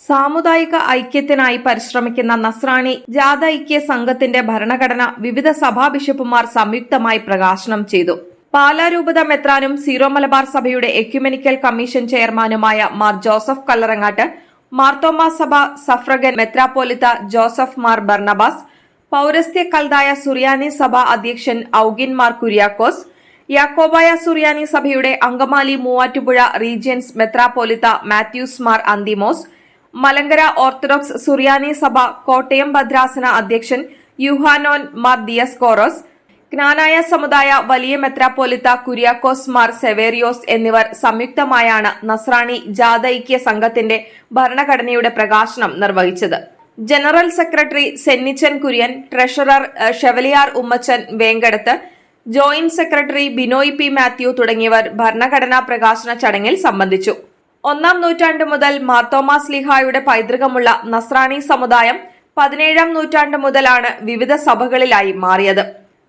സാമുദായിക ഐക്യത്തിനായി പരിശ്രമിക്കുന്ന നസ്രാണി ജാഥ ഐക്യ സംഘത്തിന്റെ ഭരണഘടന വിവിധ സഭാ ബിഷപ്പുമാർ സംയുക്തമായി പ്രകാശനം ചെയ്തു. പാലാരൂപത മെത്രാനും സീറോ മലബാർ സഭയുടെ എക്യുമെനിക്കൽ കമ്മീഷൻ ചെയർമാനുമായ മാർ ജോസഫ് കല്ലറങ്ങാട്ട് മാർത്തോമാ സഭ സഫ്രഗൻ മെത്രാപ്പോലിത്ത ജോസഫ് മാർ ബർണബാസ് പൌരസ്ത്യ കൽതായ സുറിയാനി സഭ അധ്യക്ഷൻ ഔഗിൻ മാർ കുര്യാക്കോസ് യാക്കോബായ സുറിയാനി സഭയുടെ അങ്കമാലി മൂവാറ്റുപുഴ റീജിയൻസ് മെത്രാപ്പോലിത്ത മാത്യൂസ് മാർ അന്തിമോസ് മലങ്കര ഓർത്തഡോക്സ് സുറിയാനി സഭ കോട്ടയം ഭദ്രാസന അധ്യക്ഷൻ യുഹാനോൻ മാർ ദിയസ് കോറോസ് ജ്ഞാനായ സമുദായ വലിയ മെത്രാപ്പോലിത്ത കുര്യാക്കോസ് മാർ സെവേറിയോസ് എന്നിവർ സംയുക്തമായാണ് നസ്രാണി ജാഥൈക്യ സംഘത്തിന്റെ ഭരണഘടനയുടെ പ്രകാശനം നിർവഹിച്ചത്. General secretary Sennichan Kurian treasurer chevalier Ummachan Venkadath joint secretary Binoy P Mathew തുടങ്ങിയവർ ഭരണഘടനാ പ്രകാശന ചടങ്ങിൽ സംബന്ധിച്ചു. ഒന്നാം നൂറ്റാണ്ട് മുതൽ മാർത്തോമാ സ്ലിഹായുടെ പൈതൃകമുള്ള നസ്രാണി സമുദായം പതിനേഴാം നൂറ്റാണ്ട് മുതലാണ് വിവിധ സഭകളിലായി മാറിയത്.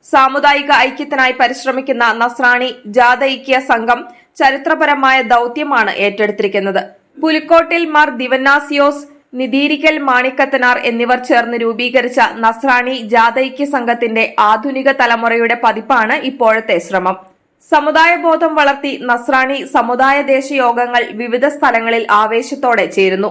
സാമുദായിക ഐക്യത്തിനായി പരിശ്രമിക്കുന്ന നസ്രാണി ജാതൈക്യ സംഘം ചരിത്രപരമായ ദൗത്യമാണ് ഏറ്റെടുത്തിരിക്കുന്നത്. പുലിക്കോട്ടിൽ മാർ ദിവന്നാസിയോസ് നിധീരിക്കൽ മാണിക്കത്തനാർ എന്നിവർ ചേർന്ന് രൂപീകരിച്ച നസ്രാണി ജാതൈക്യ സംഘത്തിന്റെ ആധുനിക തലമുറയുടെ പതിപ്പാണ് ഇപ്പോഴത്തെ ശ്രമം. സമുദായ ബോധം വളർത്തി നസ്രാണി സമുദായ ദേശ യോഗങ്ങൾ വിവിധ സ്ഥലങ്ങളിൽ ആവേശത്തോടെ ചേരുന്നു.